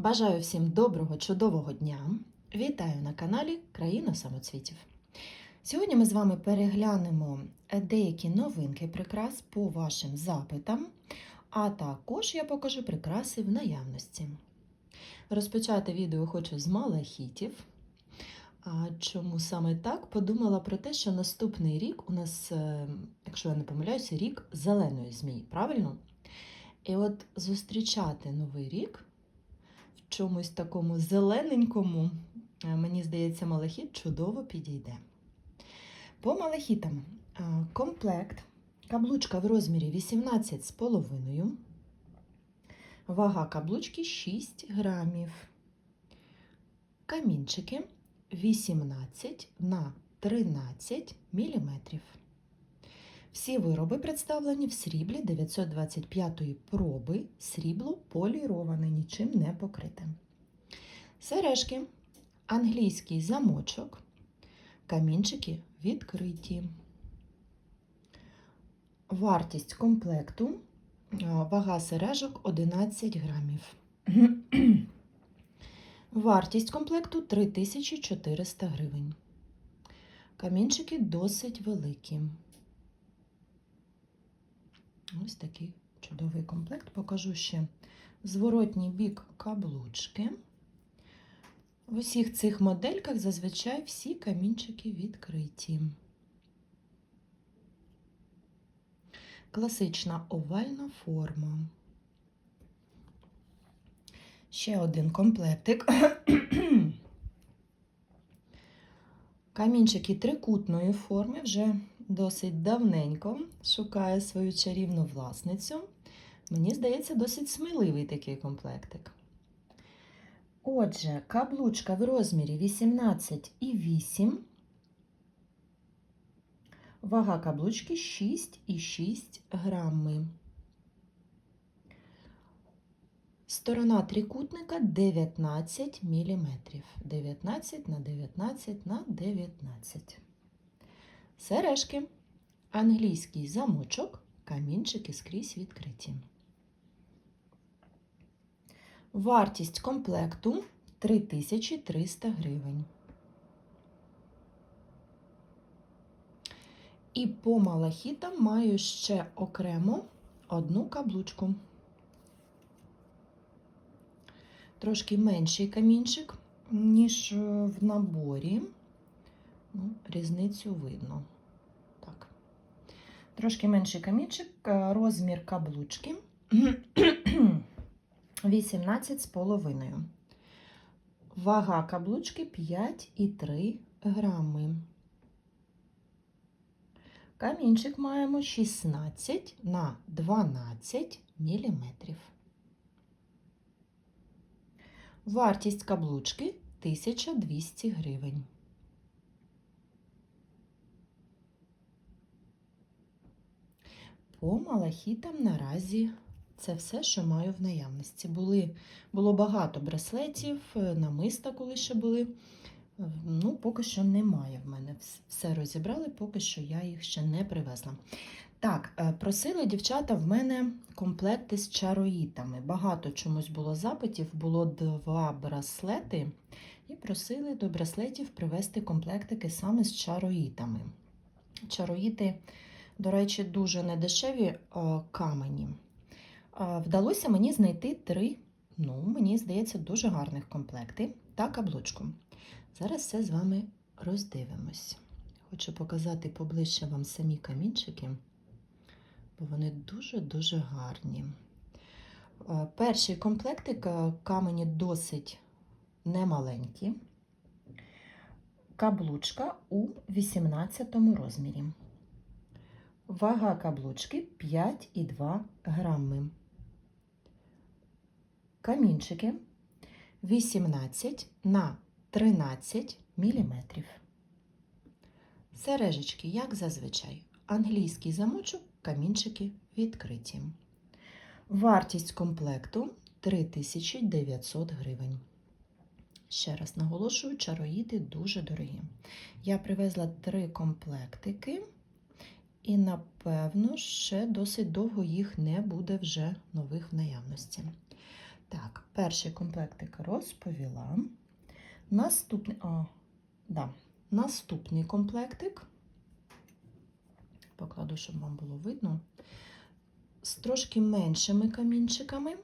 Бажаю всім доброго, чудового дня! Вітаю на каналі Країна самоцвітів. Сьогодні ми з вами переглянемо деякі новинки прикрас по вашим запитам, а також я покажу прикраси в наявності. Розпочати відео хочу з малахітів. А чому саме так? Подумала про те, що наступний рік у нас, е, якщо я не помиляюся, рік зеленої змії, правильно? І от зустрічати новий рік чомусь такому зелененькому, е, мені здається, малахіт чудово підійде. По малахітам е, комплект, каблучка в розмірі 18,5, вага каблучки 6 грамів, камінчики 18 на 13 міліметрів. Всі вироби представлені в сріблі 925-ї проби, срібло поліроване, нічим не покрите. Сережки, англійський замочок, камінчики відкриті. Вартість комплекту, вага сережок 11 грамів. Вартість комплекту 3400 гривень. Камінчики досить великі. Ось такий чудовий комплект. Покажу ще зворотній бік каблучки. В усіх цих модельках зазвичай всі камінчики відкриті. Класична овальна форма. Ще один комплектик. Камінчики трикутної форми вже досить давненько шукає свою чарівну власницю. Мені здається, досить сміливий такий комплектик. Отже, каблучка в розмірі 18,8. Вага каблучки 6,6 грами. Сторона трикутника 19 мм. 19 на 19 на 19. Сережки, англійський замочок, камінчики скрізь відкриті. Вартість комплекту 3300 гривень. І по малахітам маю ще окремо одну каблучку. Трошки менший камінчик, ніж в наборі. Ну, різницю видно. Трошки менший камінчик, е, розмір каблучки 18,5. Вага каблучки 5,3 грами. Камінчик маємо 16 на 12 міліметрів. Вартість каблучки 1200 гривень. По малахітам наразі це все, що маю в наявності. Були, було багато браслетів, е, намиста, коли ще були. Е, Ну, поки що немає в мене. Все розібрали, поки що я їх ще не привезла. Так, е, просили дівчата в мене комплекти з чароїтами. Багато чомусь було запитів, було два браслети, і просили до браслетів привезти комплектики саме з чароїтами. Чароїти, до речі, дуже недешеві е, камені. Е, Вдалося мені знайти три, ну, мені здається, дуже гарних комплекти та каблучку. Зараз все з вами роздивимось. Хочу показати поближче вам самі камінчики, бо вони дуже-дуже гарні. Е, Перший комплектик камені досить немаленькі. Каблучка у 18 розмірі. Вага каблучки 5,2 грами. Камінчики 18 на 13 міліметрів. Сережечки, як зазвичай, англійський замочок, камінчики відкриті. Вартість комплекту 3900 гривень. Ще раз наголошую, чароїди дуже дорогі. Я привезла три комплектики, і, напевно, ще досить довго їх не буде вже нових в наявності. Так, перший комплектик розповіла. Наступний, а, да, наступний комплектик. Покладу, щоб вам було видно. З трошки меншими камінчиками.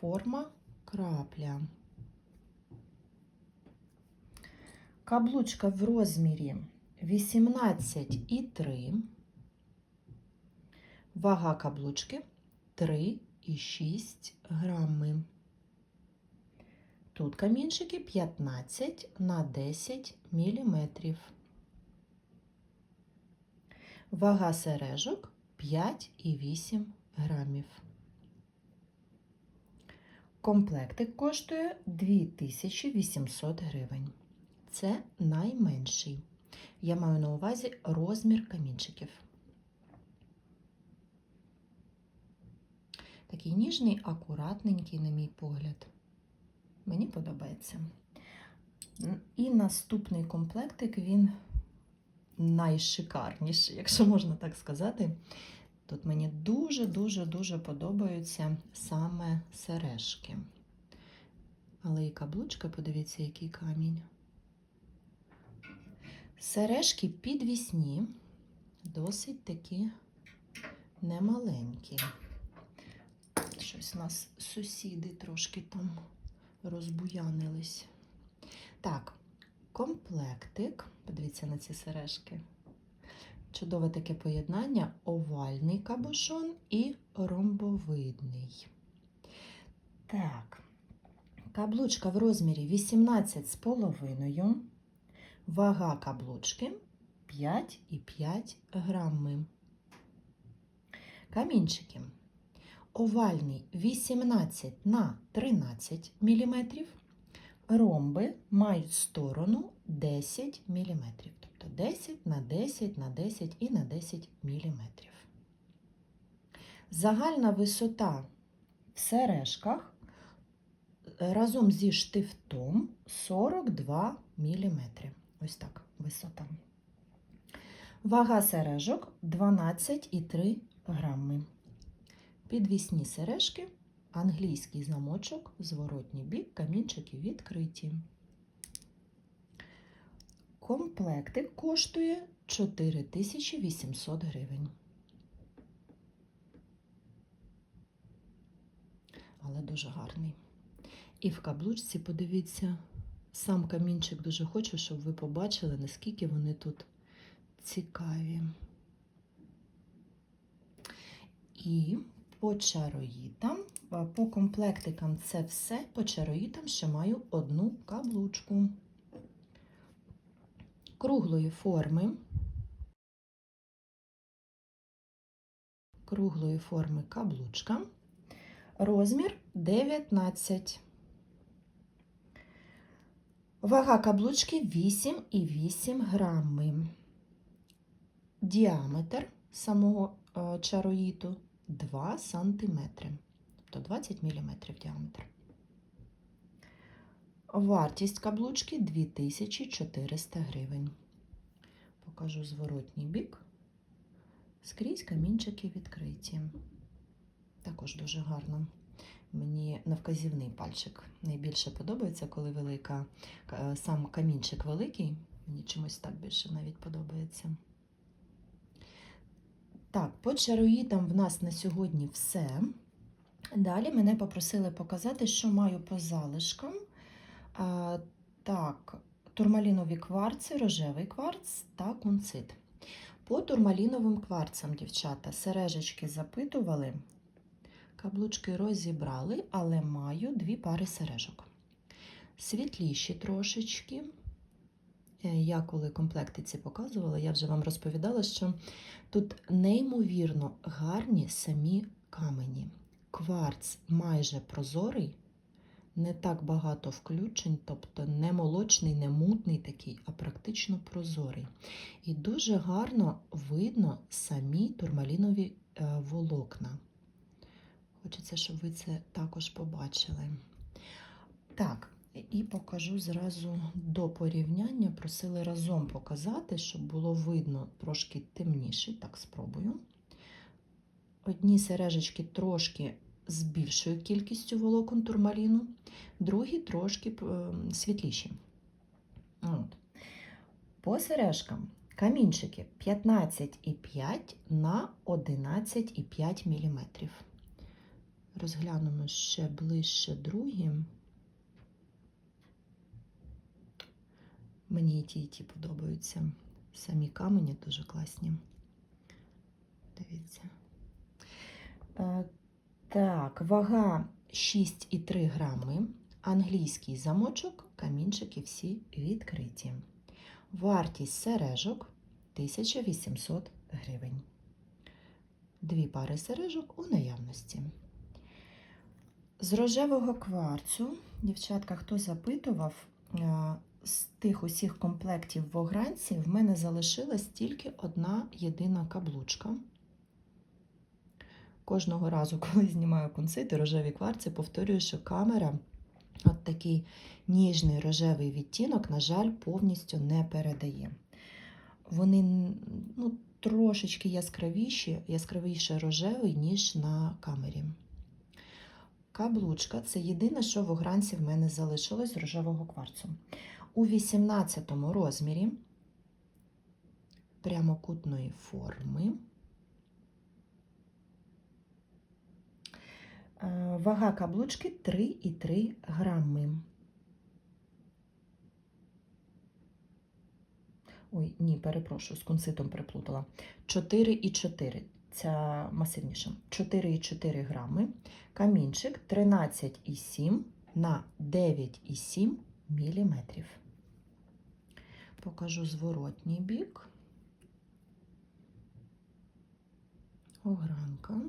Форма крапля. Каблучка в розмірі 18,3. Вага каблучки 3,6 грами. Тут камінчики 15 на 10 міліметрів. Вага сережок 5,8 грамів. Комплектик коштує 2800 гривень. Це найменший. Я маю на увазі розмір камінчиків. Такий ніжний, акуратненький, на мій погляд. Мені подобається. І наступний комплектик він найшикарніший, якщо можна так сказати. Тут мені дуже-дуже-дуже подобаються саме сережки. Але і каблучка, подивіться, який камінь. Сережки підвісні, досить такі немаленькі. Щось у нас сусіди трошки там розбуянились. Так, комплектик. Подивіться на ці сережки. Чудове таке поєднання: овальний кабушон і ромбовидний. Так, каблучка в розмірі 18,5. Вага каблучки 5,5 грами. Камінчики. Овальний 18 на 13 мм. Ромби мають сторону 10 мм. Тобто 10 на 10 на 10 і на 10 мм. Загальна висота в сережках разом зі штифтом 42 мм. Ось так висота. Вага сережок 12,3 грами. Підвісні сережки, англійський замочок, зворотній бік, камінчики відкриті. Комплектик коштує 4800 гривень. Але дуже гарний. І в каблучці, подивіться, сам камінчик дуже хочу, щоб ви побачили, наскільки вони тут цікаві. І по чароїтам, по комплектикам це все. По чароїтам ще маю одну каблучку круглої форми. Круглої форми каблучка. Розмір 19. Вага каблучки 8,8 грами. Діаметр самого чароїту 2 см, тобто 20 мм діаметр. Вартість каблучки 2400 гривень. Покажу зворотній бік. Скрізь камінчики відкриті. Також дуже гарно. Мені на вказівний пальчик найбільше подобається, коли велика, сам камінчик великий. Мені чомусь так більше навіть подобається. Так, по чароїдам в нас на сьогодні все. Далі мене попросили показати, що маю по залишкам. А, Так, турмалінові кварци, рожевий кварц та кунцит. По турмаліновим кварцам, дівчата, сережечки запитували, каблучки розібрали, але маю дві пари сережок. Світліші трошечки. Е, Я коли комплекти ці показувала, я вже вам розповідала, що тут неймовірно гарні самі камені. Кварц майже прозорий, не так багато включень, тобто не молочний, не мутний такий, а практично прозорий. І дуже гарно видно самі турмалінові е, волокна. Хочеться, щоб ви це також побачили. Так, і покажу зразу до порівняння. Просили разом показати, щоб було видно трошки темніше. Так, спробую. Одні сережечки трошки з більшою кількістю волокон турмаліну, другі трошки е, світліші. От. По сережкам камінчики 15,5 на 11,5 мм. Розглянемо ще ближче другі. Мені і ті, і ті подобаються. Самі камені дуже класні. Дивіться. Е, Так, вага 6,3 грами. Англійський замочок, камінчики всі відкриті. Вартість сережок 1800 гривень. Дві пари сережок у наявності. З рожевого кварцу, дівчатка, хто запитував, е, з тих усіх комплектів в огранці в мене залишилась тільки одна єдина каблучка. Кожного разу, коли знімаю концити, рожеві кварці, повторюю, що камера от такий ніжний рожевий відтінок, на жаль, повністю не передає. Вони ну, трошечки яскравіші, яскравіше рожевий, ніж на камері. Каблучка це єдине, що в огранці в мене залишилось рожевого кварцу. У 18 розмірі прямокутної форми. Е, Вага каблучки 3,3 грами. Ой, ні, перепрошую, з кунцитом переплутала. 4,4. Ця масивніша. 4,4 грами. Камінчик 13,7 на 9,7 міліметрів. Покажу зворотній бік. Огранка.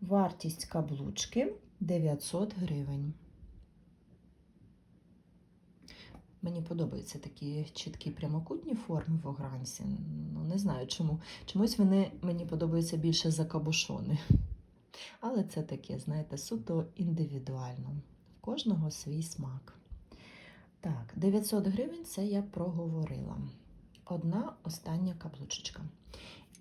Вартість каблучки 900 гривень. Мені подобаються такі чіткі прямокутні форми в огранці. Ну, не знаю чому. Чомусь вони мені подобаються більше за кабушони. Але це таке, знаєте, суто індивідуально. В кожного свій смак. Так, 900 гривень це я проговорила. Одна остання каблучечка.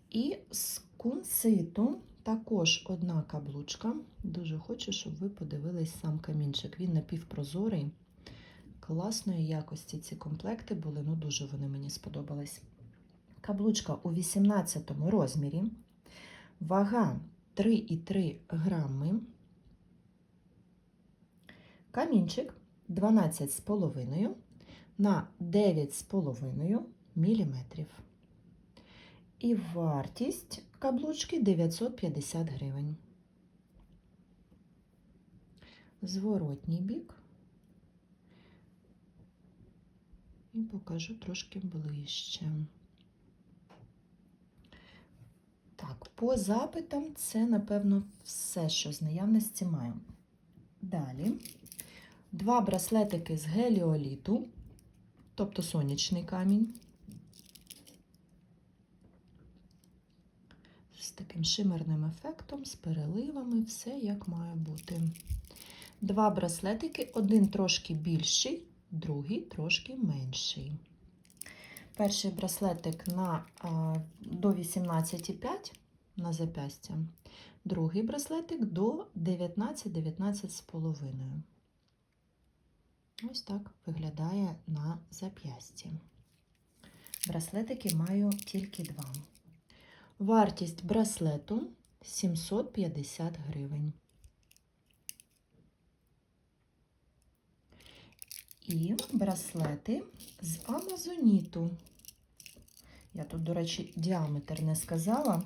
І з кунциту також одна каблучка. Дуже хочу, щоб ви подивились сам камінчик. Він напівпрозорий. Класної якості ці комплекти були, ну дуже вони мені сподобались. Каблучка у 18 розмірі. Вага 3,3 грами. Камінчик 12,5 на 9,5 міліметрів. І вартість каблучки 950 гривень. Зворотній бік. І покажу трошки ближче. Так, по запитам це, напевно, все, що з наявності маю. Далі два браслетики з геліоліту, тобто сонячний камінь. З таким шимерним ефектом, з переливами, все як має бути. Два браслетики, один трошки більший, другий трошки менший. Перший браслетик на, а, до 18,5 на запястя, другий браслетик до 19-19,5. Ось так виглядає на зап'ясті. Браслетики маю тільки два. Вартість браслету 750 гривень. І браслети з Амазоніту. Я тут, до речі, діаметр не сказала.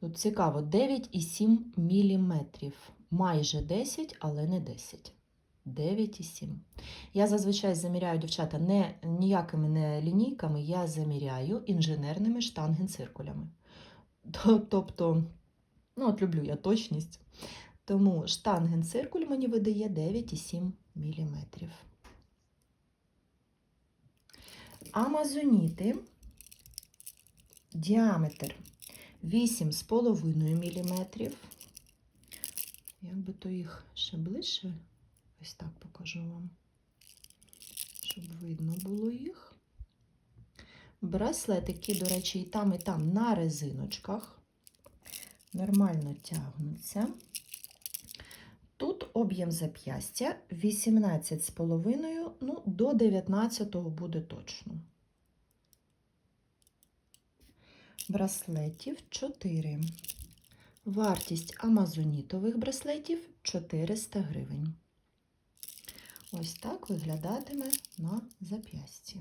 Тут цікаво, 9,7 мм. Майже 10, але не 10. 9,7. Я зазвичай заміряю, дівчата, не ніякими не лінійками, я заміряю інженерними штангенциркулями. Тобто, ну, от люблю я точність. Тому штангенциркуль мені видає 9,7 мм. Амазоніти діаметр 8,5 мм. Як би то їх ще ближче, ось так покажу вам, щоб видно було їх. Браслетики, до речі, і там, і там на резиночках. нормально тягнуться. Тут об'єм зап'ястя 18,5, ну, до 19 буде точно. Браслетів 4. Вартість амазонітових браслетів 400 гривень. Ось так виглядатиме на зап'ясті.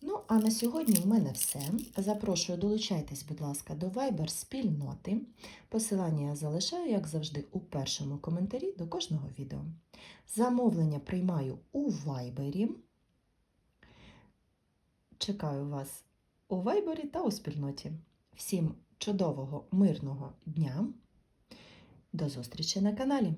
Ну, а на сьогодні в мене все. Запрошую, долучайтесь, будь ласка, до Viber спільноти. Посилання я залишаю, як завжди, у першому коментарі до кожного відео. Замовлення приймаю у Viber. Чекаю вас у Viber та у спільноті. Всім чудового, мирного дня. До зустрічі на каналі!